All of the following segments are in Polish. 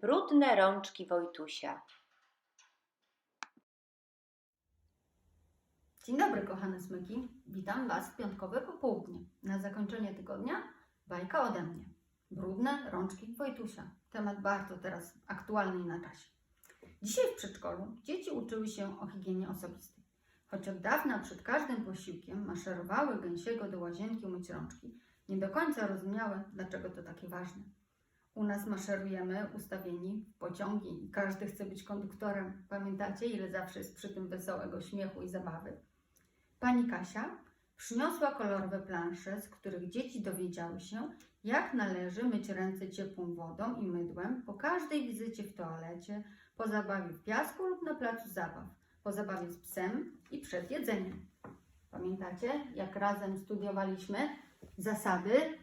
Brudne rączki Wojtusia. Dzień dobry, kochane smyki. Witam Was w piątkowe popołudnie. Na zakończenie tygodnia bajka ode mnie. Brudne rączki Wojtusia. Temat bardzo teraz aktualny i na czasie. Dzisiaj w przedszkolu dzieci uczyły się o higienie osobistej. Choć od dawna przed każdym posiłkiem maszerowały gęsiego do łazienki umyć rączki, nie do końca rozumiały, dlaczego to takie ważne. U nas maszerujemy ustawieni w pociągi i każdy chce być konduktorem. Pamiętacie, ile zawsze jest przy tym wesołego śmiechu i zabawy? Pani Kasia przyniosła kolorowe plansze, z których dzieci dowiedziały się, jak należy myć ręce ciepłą wodą i mydłem po każdej wizycie w toalecie, po zabawie w piasku lub na placu zabaw, po zabawie z psem i przed jedzeniem. Pamiętacie, jak razem studiowaliśmy zasady,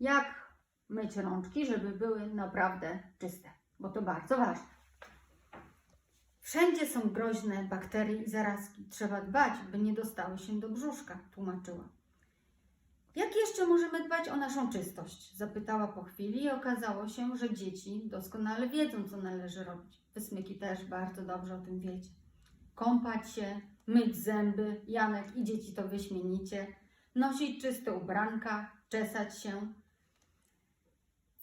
jak myć rączki, żeby były naprawdę czyste, bo to bardzo ważne. Wszędzie są groźne bakterie i zarazki. Trzeba dbać, by nie dostały się do brzuszka, tłumaczyła. Jak jeszcze możemy dbać o naszą czystość? Zapytała po chwili i okazało się, że dzieci doskonale wiedzą, co należy robić. Wysmyki też bardzo dobrze o tym wiecie. Kąpać się, myć zęby, Janek i dzieci to wyśmienicie, nosić czyste ubranka, czesać się,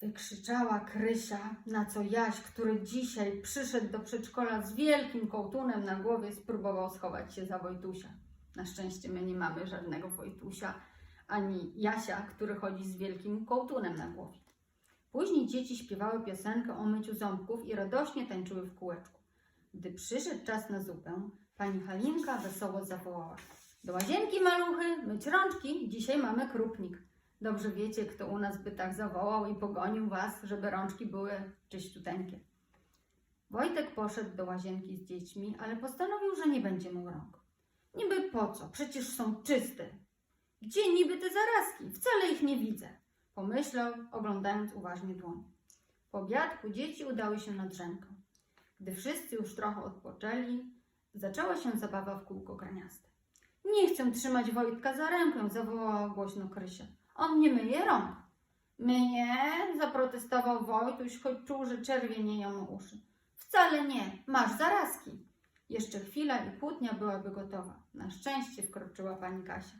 Wykrzyczała Krysia, na co Jaś, który dzisiaj przyszedł do przedszkola z wielkim kołtunem na głowie, spróbował schować się za Wojtusia. Na szczęście my nie mamy żadnego Wojtusia, ani Jasia, który chodzi z wielkim kołtunem na głowie. Później dzieci śpiewały piosenkę o myciu ząbków i radośnie tańczyły w kółeczku. Gdy przyszedł czas na zupę, pani Halinka wesoło zawołała. Do łazienki, maluchy, myć rączki, dzisiaj mamy krupnik. Dobrze wiecie, kto u nas by tak zawołał i pogonił was, żeby rączki były czyściuteńkie. Wojtek poszedł do łazienki z dziećmi, ale postanowił, że nie będzie mył rąk. Niby po co? Przecież są czyste. Gdzie niby te zarazki? Wcale ich nie widzę. Pomyślał, oglądając uważnie dłoń. Po obiadku dzieci udały się na drzemkę. Gdy wszyscy już trochę odpoczęli, zaczęła się zabawa w kółko graniaste. Nie chcę trzymać Wojtka za rękę, zawołała głośno Krysia. On nie myje rąk. Myje, zaprotestował Wojtuś, choć czuł, że czerwienieją mu uszy. Wcale nie, masz zarazki. Jeszcze chwila i kłótnia byłaby gotowa. Na szczęście wkroczyła pani Kasia.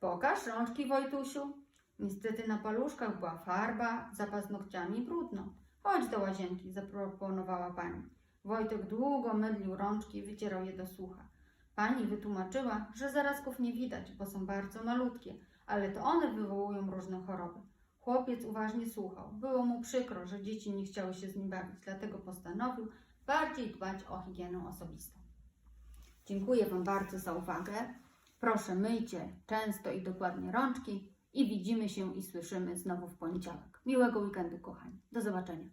Pokaż rączki, Wojtusiu. Niestety na paluszkach była farba, za paznokciami brudno. Chodź do łazienki, zaproponowała pani. Wojtek długo mydlił rączki i wycierał je do słucha. Pani wytłumaczyła, że zarazków nie widać, bo są bardzo malutkie, ale to one wywołują różne choroby. Chłopiec uważnie słuchał. Było mu przykro, że dzieci nie chciały się z nim bawić, dlatego postanowił bardziej dbać o higienę osobistą. Dziękuję Wam bardzo za uwagę. Proszę myjcie często i dokładnie rączki i widzimy się i słyszymy znowu w poniedziałek. Miłego weekendu, kochani. Do zobaczenia.